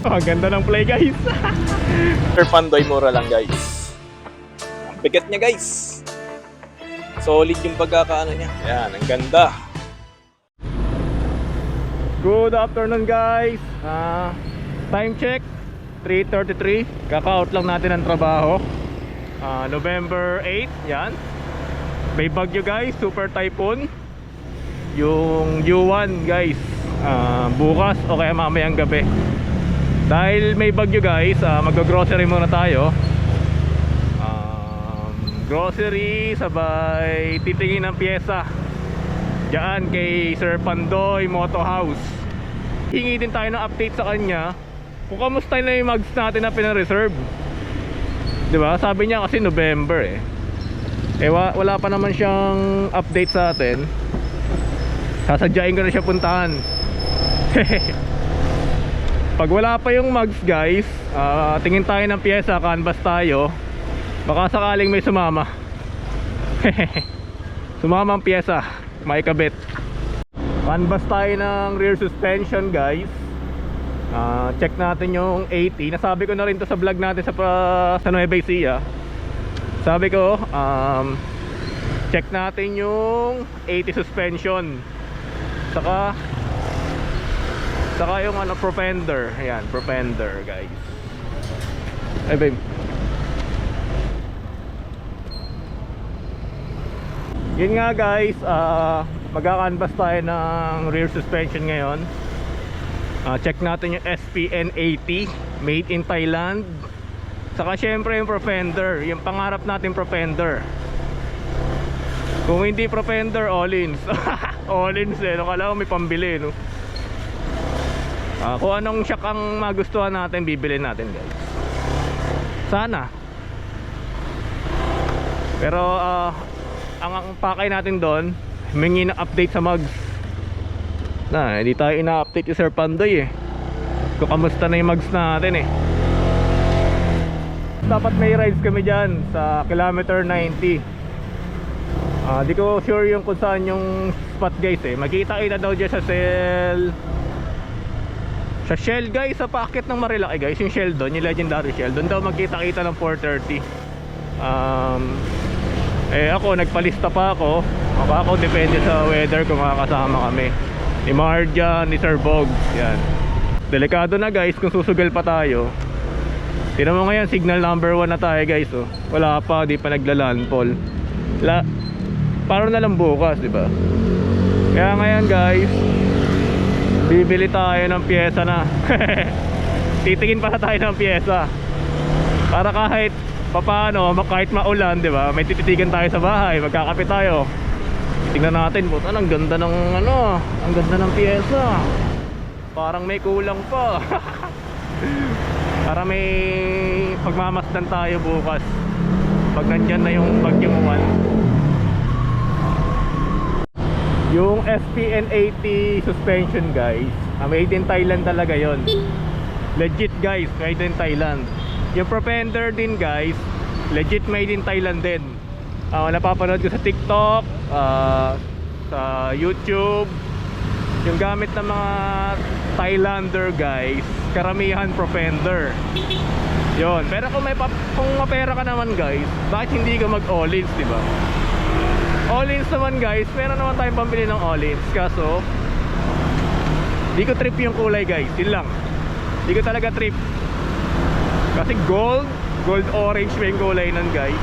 Oh, ang ganda ng play guys. Sir Pandoy, mura lang guys. Ang bigat niya guys. Solid yung pagkakaano niya. Yan, ang ganda. Good afternoon guys. Ah, time check 3:33. Kaka-out lang natin ng trabaho. Ah, November 8, 'yan. May bagyo guys, super typhoon. Yung U1 guys. Ah, bukas o kaya mamayang gabi. Dahil may bagyo guys, ah, mag-grocery muna tayo. Um, grocery sabay titingin ng pyesa. Diyan kay Sir Pandoy Moto House. Hingi din tayo ng update sa kanya kung kamusta na yung mags natin na pinareserve. ba? Sabi niya kasi November eh. Eh wa- wala pa naman siyang update sa atin. Sasadyain ko na siya puntahan. Pag wala pa yung mags guys, ah, tingin tayo ng pyesa, canvas tayo. Baka sakaling may sumama. sumama ang pyesa, may kabit. Canvas tayo ng rear suspension guys. Ah, check natin yung 80. Nasabi ko na rin to sa vlog natin sa, pa- sa Nueva Ecija. Sabi ko, um, check natin yung 80 suspension. Saka Saka yung ano, propender. Ayan, propender, guys. Ay, babe. Yun nga, guys. ah magka-canvas tayo ng rear suspension ngayon. Ah, check natin yung SPN 80 made in Thailand. Saka syempre yung propender, yung pangarap natin propender. Kung hindi propender, all-ins. all-ins eh, no? Kala ko may pambili, no? Ah, kung anong shock ang magustuhan natin, bibili natin guys. Sana. Pero ah, ang, ang pakay natin doon, humingi ng update sa mags. Na, hindi tayo ina-update ni Sir Pandoy eh. Kung kamusta na yung mags natin eh. Dapat may rides kami dyan sa kilometer 90. Ah, di ko sure yung kung saan yung spot guys eh. Magkita-kita daw dyan sa cell sa Shell guys, sa packet ng Marilaki guys, yung Shell doon, yung legendary Shell, doon daw magkita-kita ng 430. Um, eh ako, nagpalista pa ako. Ako, ako depende sa weather kung makakasama kami. Ni Marja, ni Sir Bogs, yan. Delikado na guys kung susugal pa tayo. Tignan mo ngayon, signal number 1 na tayo guys. Oh. Wala pa, di pa naglalandfall. La Parang na lang bukas, di ba? Kaya ngayon guys, bibili tayo ng pyesa na. Titingin pa tayo ng pyesa. Para kahit papano kahit maulan di ba? May tititigan tayo sa bahay magkakape tayo. Tingnan natin puta ang ganda ng ano ang ganda ng pyesa. Parang may kulang pa. Para may pagmamasdan tayo bukas. Pag nandyan na yung bagyong uwan yung SPN 80 suspension guys ah, made in Thailand talaga yon legit guys made in Thailand. Yung propender din guys legit made in Thailand din. Ah, napapanood ko sa TikTok ah, sa YouTube. Yung gamit ng mga Thailander guys karamihan propender. Yon pero kung may pa- kung mapera ka naman guys bakit hindi ka mag all-ins all-ins naman guys. Meron naman tayong pambili ng all-ins. Kaso di ko trip yung kulay guys. Yun lang. Di ko talaga trip. Kasi gold gold orange pa yung kulay nun guys.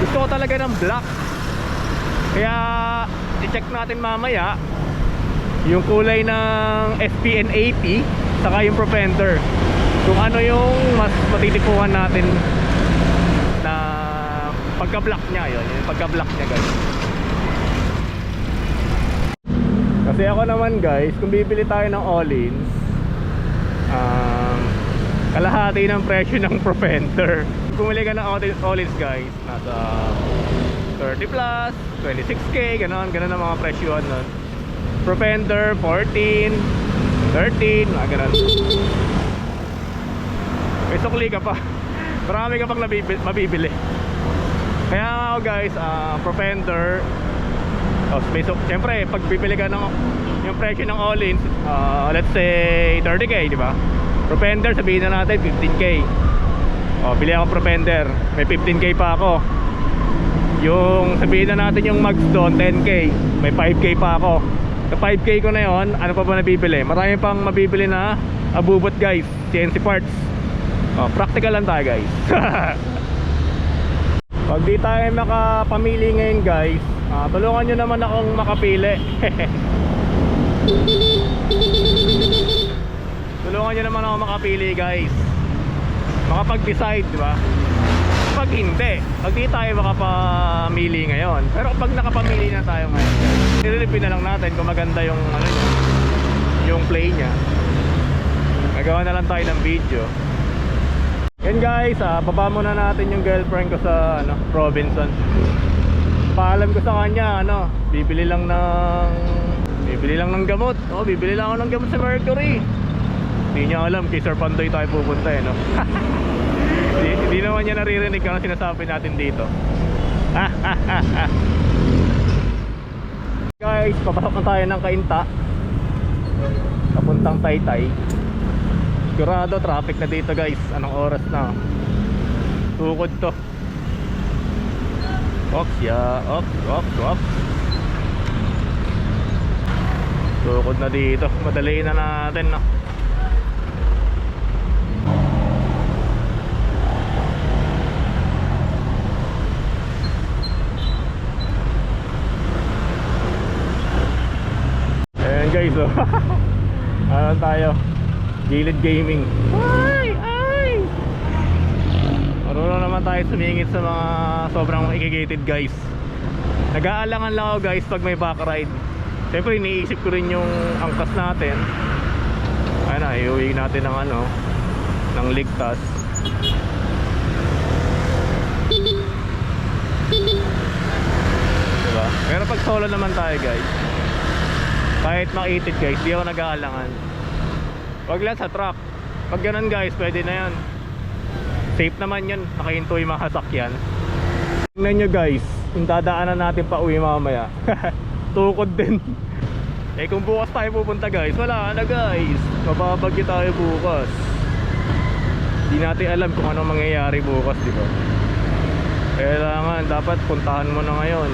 Gusto ko talaga ng black. Kaya i-check natin mamaya yung kulay ng SPN 80 saka yung propender. Kung ano yung mas matitipuhan natin. na pagka-black niya yun, yung pagka-black niya guys. Kasi ako naman guys, kung bibili tayo ng all-ins, um, kalahati ng presyo ng propender. Kung bumili ka ng all- all-ins guys, nasa 30 plus, 26k, ganon, ganon ang mga presyohan nun. Propender, 14, 13, mga ganon. May sukli ka pa. Marami ka pang mabibili. Kaya nga ako guys, ah, propender oh, su- Siyempre, pag bibili ka ng yung presyo ng all-in, ah, let's say 30k, di ba? Propender, sabihin na natin 15k. O, bili ako propender. May 15k pa ako. Yung sabihin na natin yung mags doon, 10k. May 5k pa ako. Sa 5k ko na yon, ano pa ba nabibili? Marami pang mabibili na abubot guys. CNC parts. O, practical lang tayo guys. Pag di tayo makapamili ngayon guys, ah, tulungan nyo naman akong makapili. tulungan nyo naman ako makapili guys. Makapag-decide, di ba? Pag hindi, pag di tayo makapamili ngayon. Pero pag nakapamili na tayo ngayon, nililipin na lang natin kung maganda yung ano niya, yung play niya. Nagawa na lang tayo ng video. Yan guys, ah, baba muna natin yung girlfriend ko sa ano, Robinson. Paalam ko sa kanya, ano, bibili lang ng bibili lang ng gamot. Oh, bibili lang ako ng gamot sa Mercury. Hindi niya alam, kay Sir Pandoy tayo pupunta eh, no? Hindi, hindi naman niya naririnig kung ano sinasabi natin dito. guys, papasok na tayo ng Kainta. Papuntang Taytay. Sigurado traffic na dito guys. Anong oras na? Tukod to. Ox, ya. Ox, ox, ox. Tukod na dito. Madaliin na natin, no? Ayan guys, oh. ano tayo? Gilid Gaming. Ay! Ay! Marunong naman tayo sumingit sa mga sobrang ikigated guys. Nag-aalangan lang ako guys pag may back ride. Siyempre iniisip ko rin yung angkas natin. Ayun na, iuwi natin ng ano, ng ligtas. Diba? Pero pag solo naman tayo guys, kahit makitid guys, di ako nag-aalangan. Wag lang sa truck. Pag ganun guys, pwede na yan. Safe naman yun, nakahinto yung mga sasakyan. Tingnan nyo guys, yung dadaanan natin pa uwi mamaya. Tukod din. eh kung bukas tayo pupunta guys, wala na guys. Mababagyo tayo bukas. Hindi natin alam kung anong mangyayari bukas, di ba? Kailangan, dapat puntahan mo na ngayon.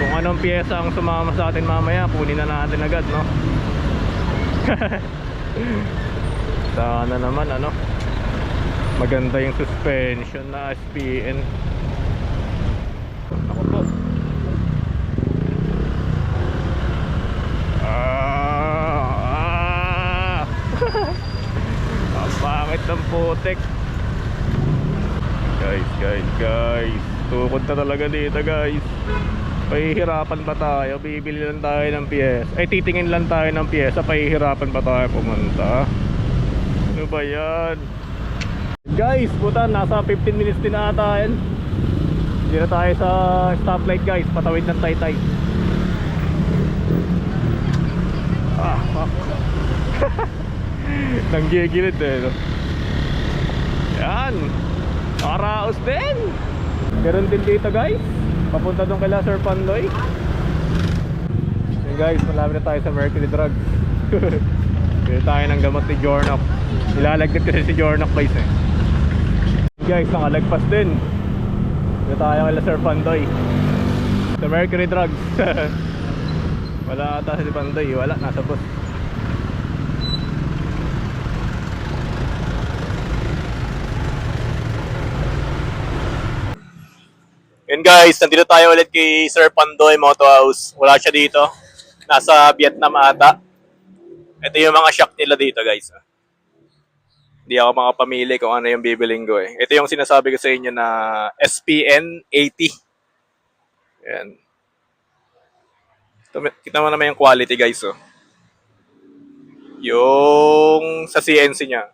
Kung anong pyesa ang sumama sa atin mamaya, kunin na natin agad, no? Sana naman, ano? Maganda yung suspension na SPN. Ako po. Ah! ah. Ang pangit ng putek. Guys, guys, guys. Tukod na talaga dito, guys. Pahihirapan ba tayo? Bibili lang tayo ng piyesa. Ay, titingin lang tayo ng piyesa. Pahihirapan ba tayo pumunta? Ano ba yan? Guys, puta, nasa 15 minutes din ata yan. Hindi na tayo sa stoplight guys. Patawid ng taytay. Ah, fuck. Nanggigilid eh, no? Yan. Nakaraos din. Meron din dito guys. Papunta doon kay Sir Pandoy. Yan guys, malapit na tayo sa Mercury Drugs. Bili tayo ng gamot ni Jornok. Nilalagdat kasi si Jornok guys eh. Guys, nakalagpas din. Bili tayo kay Sir Pandoy. Sa Mercury Drugs. Wala ata si Pandoy. Wala, nasa bus. Yun guys, nandito tayo ulit kay Sir Pandoy Moto House. Wala siya dito. Nasa Vietnam ata. Ito yung mga shop nila dito guys. Hindi ako makapamili kung ano yung bibiling ko eh. Ito yung sinasabi ko sa inyo na SPN 80. Yan. Kita mo naman yung quality guys oh. Yung sa CNC niya.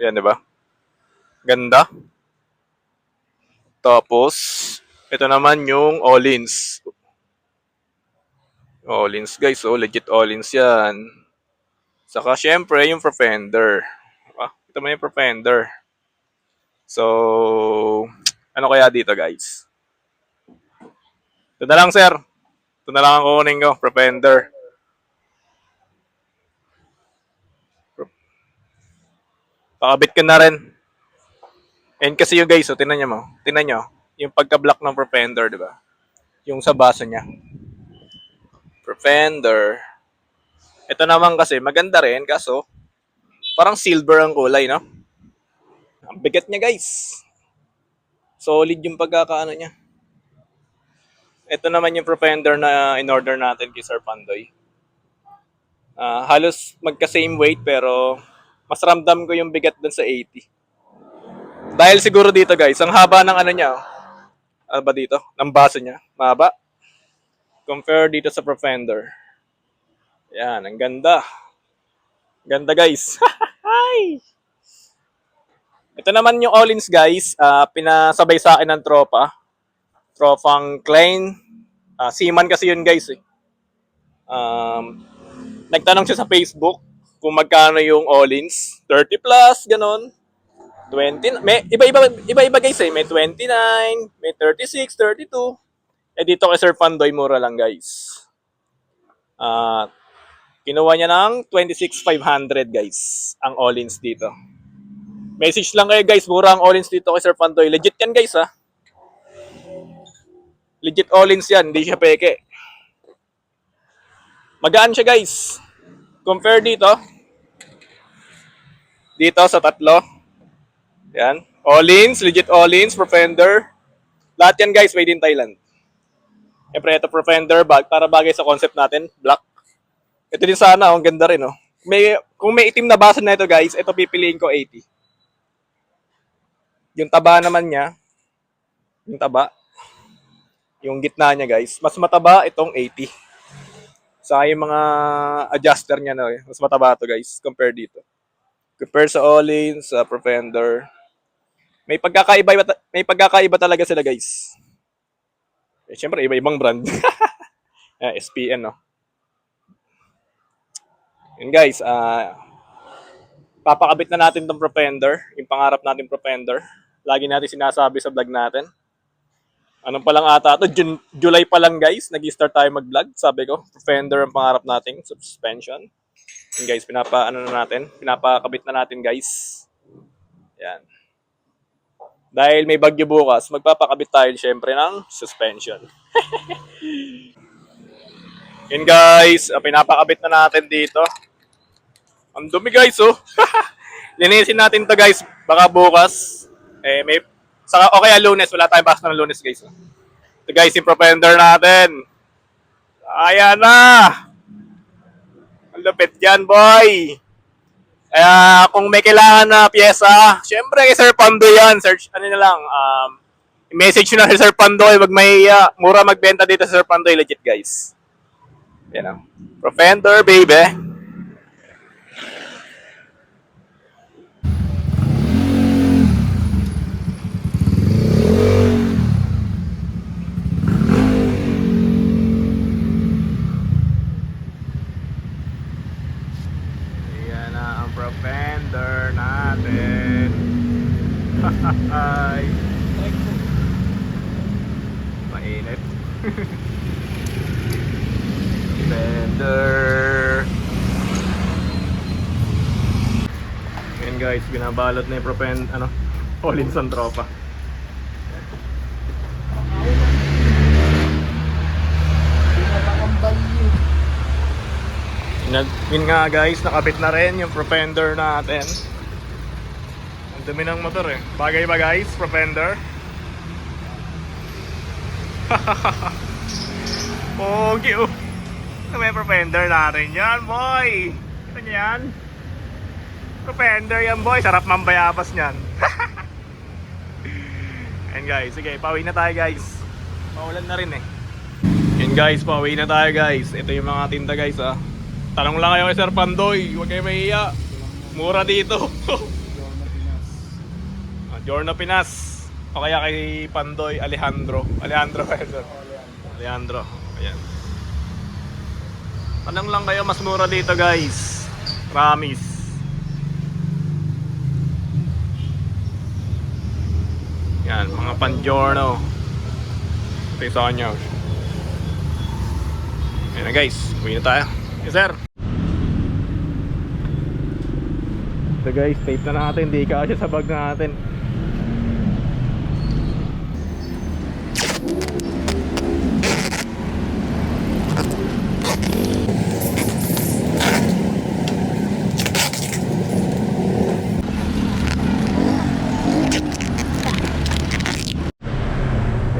Yan, di ba? Ganda. Tapos, ito naman yung All-ins. All-ins guys, oh, legit All-ins yan. Saka syempre yung Profender. Ah, ito yung Profender. So, ano kaya dito guys? Ito na lang sir. Ito na lang ang kukunin ko, Profender. Pakabit ko na rin. And kasi yung guys, oh, tinan nyo mo. Tinan nyo. Yung pagka-block ng propender, di ba? Yung sa base niya. Propender. Ito naman kasi, maganda rin, kaso, parang silver ang kulay, no? Ang bigat niya, guys. Solid yung pagkakaano niya. Ito naman yung propender na in-order natin kay Sir Pandoy. Ah, halos magka-same weight pero mas ramdam ko yung bigat dun sa 80. Dahil siguro dito guys, ang haba ng ano niya. oh. Ano ba dito? Ng baso niya. Mahaba. Compare dito sa Profender. Yan, ang ganda. Ganda guys. Ito naman yung Allins guys. Ah, pinasabay sa akin ng tropa. Tropang Klein. Ah, seaman kasi yun guys eh. Um, nagtanong siya sa Facebook kung magkano yung all-ins. 30 plus, ganon. 20, may iba-iba iba-iba guys eh. May 29, may 36, 32. Eh dito kay Sir Pandoy mura lang guys. Ah, kinuha niya ng 26,500 guys ang all-ins dito. Message lang kayo guys, mura ang all-ins dito kay Sir Pandoy. Legit yan guys ha. Legit all-ins yan, hindi siya peke. Magaan siya guys. Compare dito. Dito sa tatlo. Yan. All-ins, legit all-ins, Profender. Lahat yan guys, made in Thailand. Siyempre, ito Profender, bag, para bagay sa concept natin, black. Ito din sana, oh, ang ganda rin, oh. May, kung may itim na basa na ito guys, ito pipiliin ko 80. Yung taba naman niya, yung taba, yung gitna niya guys, mas mataba itong 80. Sa yung mga adjuster niya na eh. Mas mataba to guys, compare dito. Compare sa Olin, sa Profender. May pagkakaiba may pagkakaiba talaga sila guys. Eh, syempre iba-ibang brand. eh, SPN no. Yun guys, ah papakabit na natin tong Profender, yung pangarap natin Profender. Lagi natin sinasabi sa vlog natin. Anong pa lang ata to? Jun- July pa lang guys, nag-start tayo mag-vlog. Sabi ko, Defender ang pangarap natin, suspension. Yan guys, pinapa ano na natin, pinapakabit na natin guys. Yan. Dahil may bagyo bukas, magpapakabit tayo syempre ng suspension. Yan guys, ah, pinapakabit na natin dito. Ang dumi guys oh. Linisin natin to guys, baka bukas. Eh, may Saka, o lunes, wala tayong pasok ng lunes, guys. Ito guys, yung propender natin. Ayan na! Ang lupit yan, boy! Kaya kung may kailangan na pyesa, syempre kay Sir Pando yan. Search, ano na lang, um, message nyo na si Sir Pandoy, wag may uh, mura magbenta dito sa Sir Pandoy, legit guys. Yan o. Propender, baby. Yan propender natin. Hi. Mainit. Fender. Yan guys, binabalot na yung propend, ano, all in sa tropa. Yun nga guys, nakabit na rin yung propender natin. Ang dumi ng motor eh. Bagay ba guys, propender? Pogi oh. May propender natin yan, boy. Niyo yan? Propender yan, boy. Sarap mambayabas niyan. And guys, sige, pauwi na tayo guys. Paulan na rin eh. Yan guys, pauwi na tayo guys. Ito yung mga tinda guys ah. Tanong lang kayo kay Sir Pandoy, huwag kayo mahiya. Mura dito. Ah, Giorno Pinas. O kaya kay Pandoy Alejandro. Alejandro kaya sir. Alejandro. Ayan. Tanong lang kayo, mas mura dito guys. Promise. Yan, mga pan-giorno. Ito yung sa kanya. Ayan na guys, uwi na tayo. Yes sir. So guys, tape na natin, di kasya sa bag natin.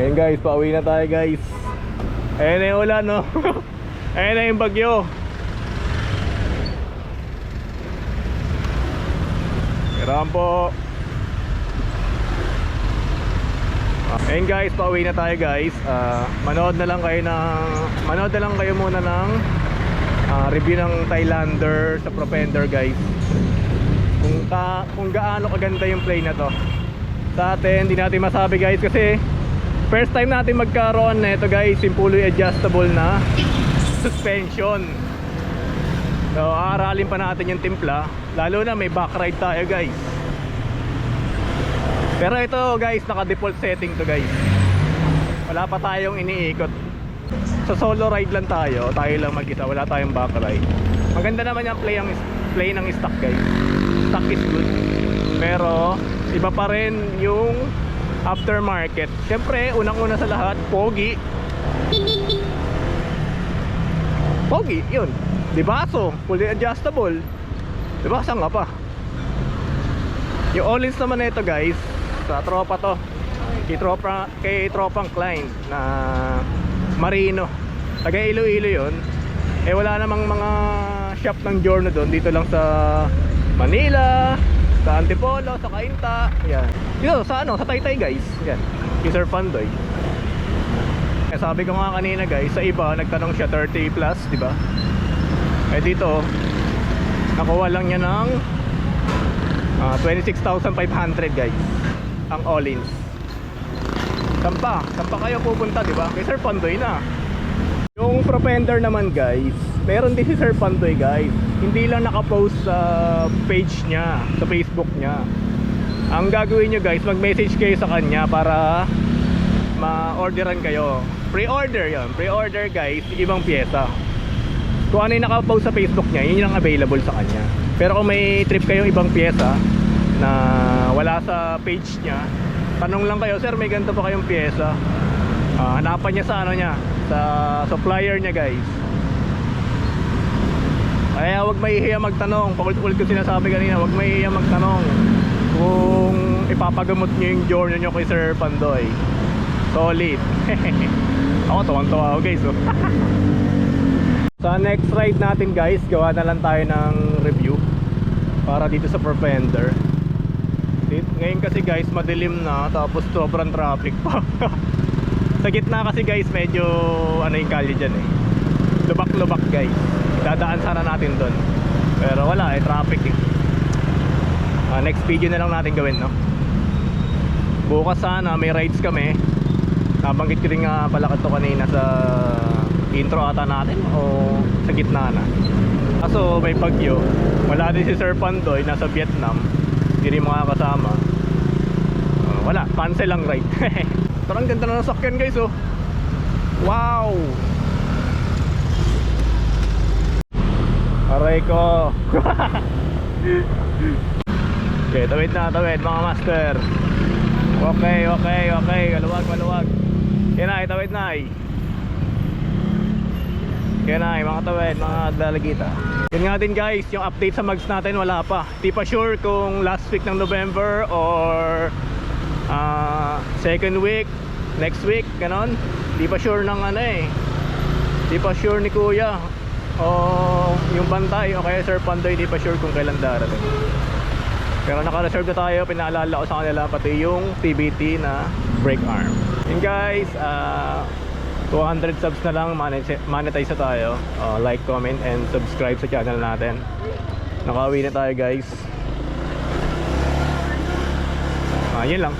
Ayan guys, pauwi na tayo guys. Ayan na yung ulan no. Ayan na yung bagyo. Kailangan po. Ayun guys, pauwi na tayo guys. Ah, manood na lang kayo ng manood na lang kayo muna ng ah, review ng Thailander sa Propender guys. Kung ka, kung gaano kaganda yung play na to. Sa atin, hindi natin masabi guys kasi first time natin magkaroon na ito guys, yung fully adjustable na suspension. So, aaralin pa natin yung timpla. Lalo na may back ride tayo guys. Pero ito guys, naka-default setting to guys. Wala pa tayong iniikot. Sa solo ride lang tayo, tayo lang mag-isa, wala tayong back ride. Maganda naman yung play, ang, play ng stock guys. Stock is good. Pero, iba pa rin yung aftermarket. Siyempre, unang-una sa lahat, pogi. Pogi, yun. Diba so, fully adjustable. Diba, saan nga pa? Yung all-ins naman nito guys, sa tropa to. Kay tropa, kay tropang client na Marino. Taga Iloilo yun. Eh wala namang mga shop ng Giorno doon. Dito lang sa Manila, sa Antipolo, sa Cainta. Yan. Dito sa ano, sa Taytay guys. Yan. Kay Sir Pandoy. Eh, sabi ko nga kanina guys, sa iba nagtanong siya 30 plus, di ba? Eh dito, nakuha lang niya ng ah, 26,500 guys. Ang all-ins. Saan pa? Kayo pupunta, di ba? Kay Sir Pandoy na. Yung Propender naman guys, meron din si Sir Pandoy guys. Hindi lang nakapost sa page niya, sa Facebook niya. Ang gagawin nyo guys, mag-message kayo sa kanya para ma-orderan kayo. Pre-order yon, pre-order guys, ibang pyesa. Kung ano yung nakapost sa Facebook niya, yun yung available sa kanya. Pero kung may trip kayong ibang pyesa na wala sa page niya, tanong lang kayo, sir, may ganito pa kayong pyesa. Ah, hanapan niya sa ano niya, sa supplier niya guys. Kaya wag mahihiya magtanong. Paulit-ulit ko sinasabi kanina, wag mahihiya magtanong kung ipapagamot niyo yung journey niyo kay Sir Pandoy. Solid. ako tuwang-tuwa ako guys. Oh. Sa next ride natin guys, gawa na lang tayo ng review para dito sa Propender. Dit- Ngayon kasi guys, madilim na tapos sobrang traffic pa. sa gitna kasi guys, medyo ano yung kalye dyan eh. Lubak-lubak guys. Dadaan sana natin doon. Pero wala eh, traffic eh. Ah, next video na lang natin gawin no. Bukas sana may rides kami. Nabanggit ko rin nga pala kanina sa intro ata natin o sa gitna na. Kaso may bagyo. Wala din si Sir Pandoy, nasa Vietnam. Hindi rin makakasama. Ah, wala, cancel lang ride. Pero ang ganda na ng sakyan guys oh. Wow! Aray ko. okay, tawid na, tawid mga master. Okay, okay, okay. Maluwag, maluwag. Yan na, tawid na ay. Kaya na, mga tawid, mga dalagita. Yun nga din guys, yung update sa mags natin wala pa. Di pa sure kung last week ng November or ah, second week, next week, ganon. Di pa sure ng ano eh. Di pa sure ni Kuya. O yung bantay o kaya Sir Pandoy di pa sure kung kailan darating. Pero naka-reserve na tayo, pinaalala ko sa kanila pati yung TBT na brake arm. Yun guys, ah 200 subs na lang, monetize, tayo. Ah, like, comment, and subscribe sa channel natin. Nakauwi na tayo guys. Ah, yun lang.